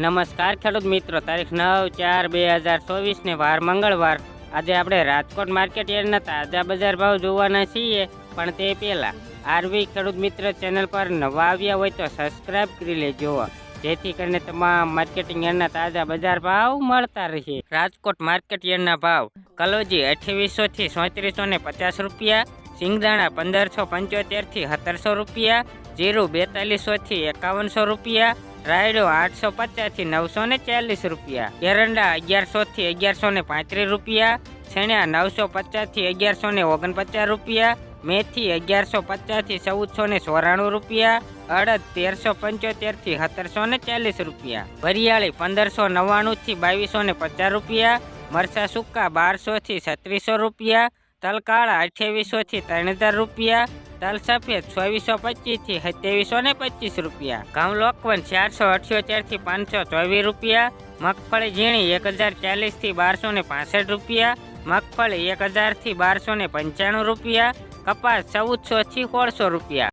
નમસ્કાર ખેડૂત મિત્રો, તારીખ નવ ચાર બે હજાર ચોવીસને વાર મંગળવાર. આજે આપણે રાજકોટ માર્કેટ યાર્ડના તાજા બજાર ભાવ જોવાના છીએ, પણ તે પહેલાં આરવી ખેડૂત મિત્ર ચેનલ પર નવા આવ્યા હોય તો સબસ્ક્રાઇબ કરી લેજો. જેથી કરીને તમામ માર્કેટિંગ યાર્ડના તાજા બજાર ભાવ મળતા રહે. રાજકોટ માર્કેટ યાર્ડના ભાવ, કલોજી અઠ્યાવીસોથી સોત્રીસો ને પચાસ રૂપિયા, સિંગદાણા પંદરસો પંચોતેરથી સત્તરસો રૂપિયા, જીરું બેતાલીસોથી એકાવનસો રૂપિયા રાયડો આઠસો પચાસથી નવસો ને ચાલીસ રૂપિયા. એરંડા અગિયારસો થી અગિયારસો ને પાંત્રીસ રૂપિયા. છેણા નવસો પચાસથી અગિયારસો ને ઓગણપચાસ રૂપિયા. મેથી અગિયારસો પચાસથી ચૌદસો ને ચોરાણું રૂપિયા. અડદ તેરસો પંચોતેરથી સત્તરસો ને ચાલીસ રૂપિયા. વરિયાળી પંદરસો નવ્વાણું થી બાવીસો ને પચાસ રૂપિયા. મરસા સુકા બારસો થી છત્રીસો રૂપિયા. તલકાળા અઠ્યાવીસો થી ત્રણ હજાર રૂપિયા. તલ સફેદ છવ્વીસો પચીસથી સત્યાવીસો ને પચીસ રૂપિયા. ઘઉં લોકવન ચારસો અઠ્યોતેરથી પાંચસો ચોવીસ રૂપિયા. મગફળી ઝીણી એક હજાર ચાલીસથી બારસો ને પાસઠ રૂપિયા. મગફળી એક હજારથી બારસો ને પંચાણું રૂપિયા. કપાસ ચૌદસો થી સોળસો રૂપિયા.